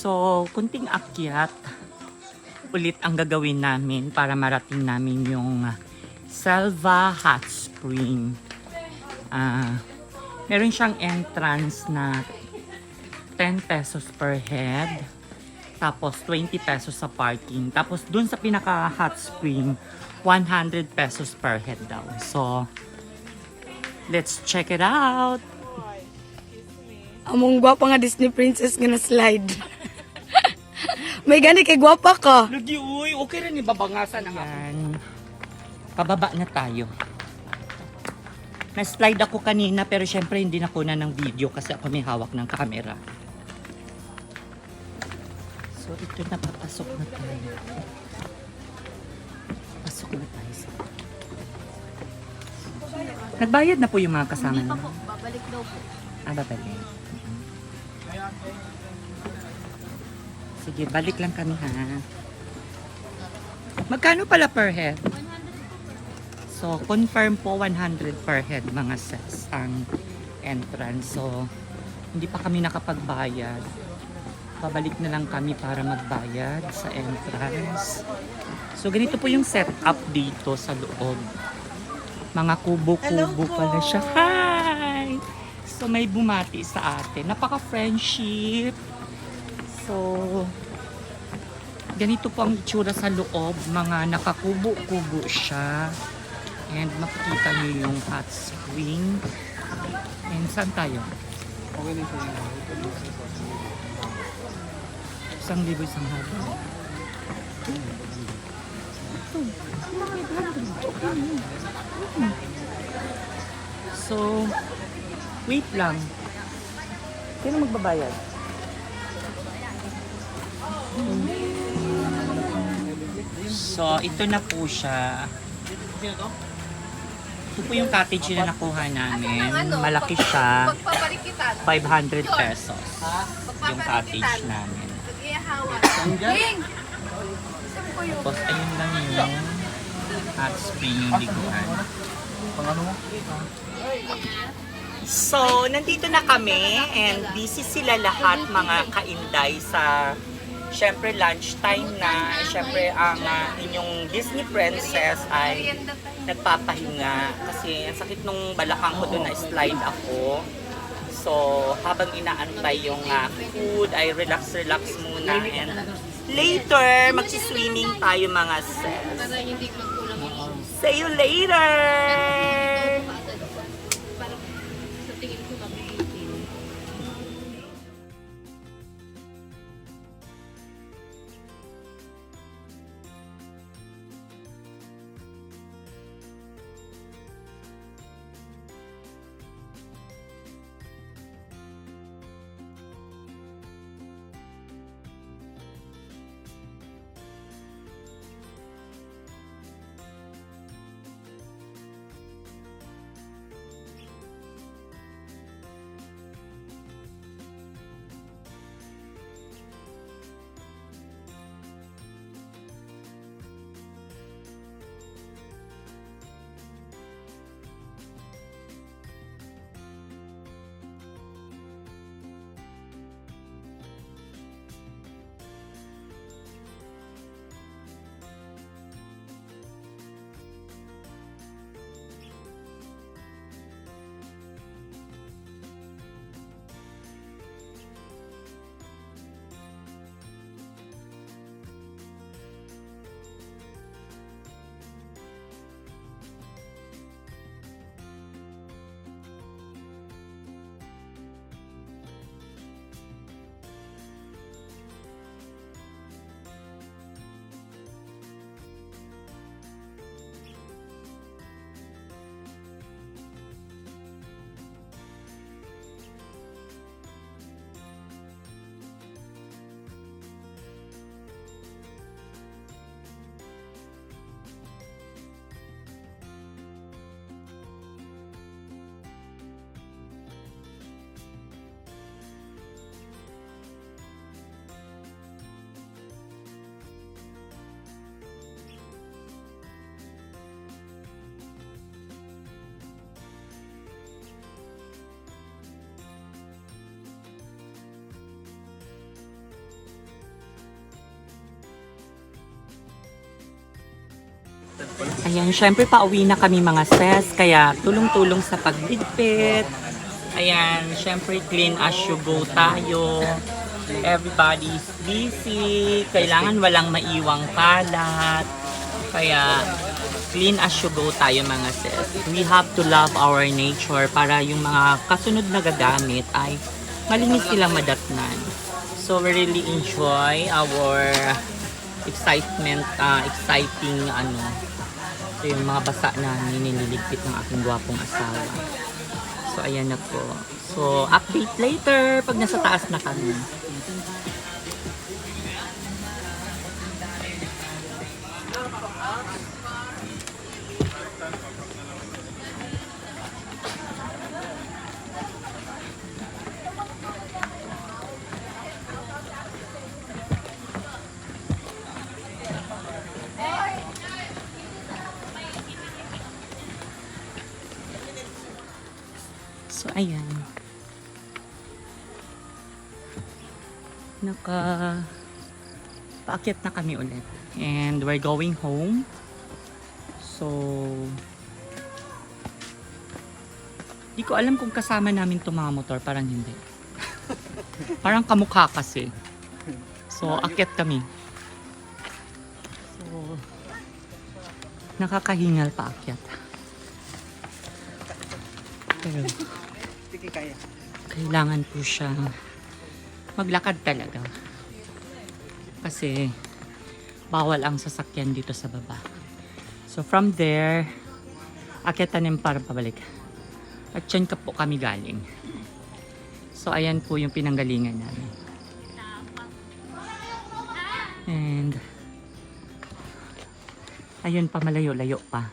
So, kunting akyat ulit ang gagawin namin para marating namin yung ah, Selva Hot Spring. Ah, meron siyang entrance na 10 pesos per head. Tapos 20 pesos sa parking. Tapos dun sa pinaka hot spring, 100 pesos per head daw. So, let's check it out. Among gwapa nga Disney princess nga na slide. May gani kay gwapa ka. Lagi, uy, okay rin ibabangasan ang Yan. Pababa na tayo. Na-slide ako kanina pero syempre hindi na ng video kasi ako may hawak ng camera. So ito na papasok na tayo. Pasok na tayo sa... Nagbayad na po yung mga kasama Hindi pa po, babalik daw po. Ah, babalik. Sige, balik lang kami ha. Magkano pala per head? 100 po. So, confirm po 100 per head mga sets ang entrance. So, hindi pa kami nakapagbayad. Pabalik na lang kami para magbayad sa entrance. So, ganito po yung setup dito sa loob. Mga kubo-kubo pala siya. Hi! So, may bumati sa atin. Napaka-friendship. So, ganito po ang itsura sa loob. Mga nakakubo-kubo siya. And makikita niyo yung hot spring. And saan tayo? Isang libo isang haba. So, wait lang. Sino magbabayad? So, ito na po siya. Ito po yung cottage na nakuha namin. Malaki siya. Pagpapalikitan. 500 pesos. Yung cottage namin. Tapos ayun lang yung hot spring yung liguan. So, nandito na kami and busy sila lahat mga kainday sa Siyempre lunchtime na, siyempre ang ah, inyong Disney princess ay nagpapahinga kasi ang sakit nung balakang ko doon na slide ako. So, habang inaantay yung ah, food, ay relax-relax muna. And later, magsiswimming tayo mga sis. See you later! Ayan, syempre pauwi na kami mga sis, kaya tulong-tulong sa pagligpit. Ayan, syempre clean as you go tayo. Everybody's busy. Kailangan walang maiwang kalat. Kaya clean as you go tayo mga sis. We have to love our nature para yung mga kasunod na gagamit ay malinis silang madatnan. So we really enjoy our excitement, uh, exciting ano, ito yung mga basa na nililigpit ng aking gwapong asawa. So ayan na po. So update later pag nasa taas na kami. Ayan. Naka... Paakyat na kami ulit. And we're going home. So... Di ko alam kung kasama namin mga motor. Parang hindi. Parang kamukha kasi. So, akyat kami. So, nakakahingal pa akyat. Pero, kailangan po siyang maglakad talaga. Kasi, bawal ang sasakyan dito sa baba. So, from there, akitanin para pabalik. At dyan ka po kami galing. So, ayan po yung pinanggalingan namin. And, ayun pa, malayo-layo pa.